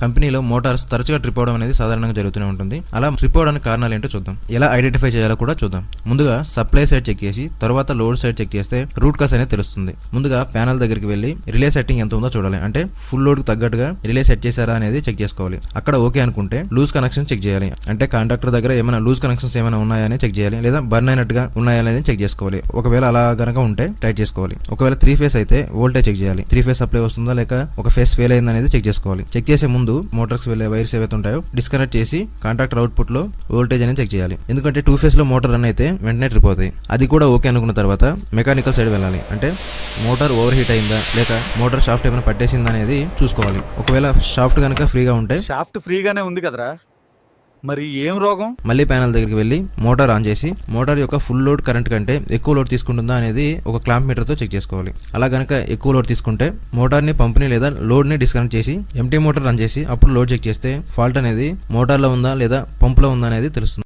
కంపెనీలో మోటార్స్ తరచుగా ట్రిప్ అవడం అనేది సాధారణంగా జరుగుతూనే ఉంటుంది. అలా ట్రిప్ అవడానికి కారణాలు ఏంటో చూద్దాం. ఎలా ఐడెంటిఫై చేయాలో కూడా చూద్దాం. ముందుగా సప్లై సైడ్ చెక్ చేసి తర్వాత లోడ్ సైడ్ చెక్ చేస్తే రూట్ కాస్ అనేది తెలుస్తుంది. ముందుగా ప్యానల్ దగ్గరికి వెళ్ళి రిలే సెట్టింగ్ ఎంత ఉందో చూడాలి. అంటే ఫుల్ లోడ్ తగ్గట్టుగా రిలే సెట్ చేశారా అనేది చెక్ చేసుకోవాలి. అక్కడ ఓకే అనుకుంటే లూజ్ కనెక్షన్ చెక్ చేయాలి. అంటే కాంట్రాక్టర్ దగ్గర ఏమైనా లూజ్ కనెక్షన్స్ ఏమైనా ఉన్నాయని చెక్ చేయాలి. లేదా బర్న్ అయినట్టుగా ఉన్నాయా అనేది చెక్ చేసుకోవాలి. ఒకవేళ అలా గనక ఉంటే టైట్ చేసుకోవాలి. ఒకవేళ త్రీ ఫేస్ అయితే వోల్టేజ్ చెక్ చేయాలి. త్రీ ఫేస్ సప్లై వస్తుందా లేక ఒక ఫేస్ ఫెయిల్ అయింది అనేది చెక్ చేసుకోవాలి. చెక్ చేసే ముందు మోటార్స్ వెళ్ళే వైర్స్ ఏవైతే ఉంటాయో డిస్కనెక్ట్ చేసి కాంట్రాక్టర్ అవుట్పుట్లో వోల్టేజ్ అనేది చెక్ చేయాలి. ఎందుకంటే టూ ఫేస్లో మోటార్ రన్ అయితే వెంటనే ట్రిప్ అవుతాయి. అది కూడా ఓకే అనుకున్న తర్వాత మెకానికల్ సైడ్ వెళ్ళాలి. అంటే మోటార్ ఓవర్ హీట్ అయిందా లేక మోటార్ షాఫ్ట్ ఏమైనా పట్టేసిందా అనేది చూసుకోవాలి. ఒకవేళ షాఫ్ట్ కనుక ఫ్రీగా ఉంటే షాఫ్ట్ ఫ్రీగానే ఉంది కదరా? మరి ఏం రోగం? మళ్ళీ ప్యానల్ దగ్గరికి వెళ్ళి మోటార్ ఆన్ చేసి మోటార్ యొక్క ఫుల్ లోడ్ కరెంట్ కంటే ఎక్కువ లోడ్ తీసుకుంటుందా అనేది ఒక క్లాంప్ మీటర్తో చెక్ చేసుకోవాలి. అలా గనక ఎక్కువ లోడ్ తీసుకుంటే మోటార్ని పంపిణీ లేదా లోడ్ని డిస్కనెక్ట్ చేసి ఎంటీ మోటార్ రన్ చేసి అప్పుడు లోడ్ చెక్ చేస్తే ఫాల్ట్ అనేది మోటార్లో ఉందా లేదా పంపులో ఉందా అనేది తెలుస్తుంది.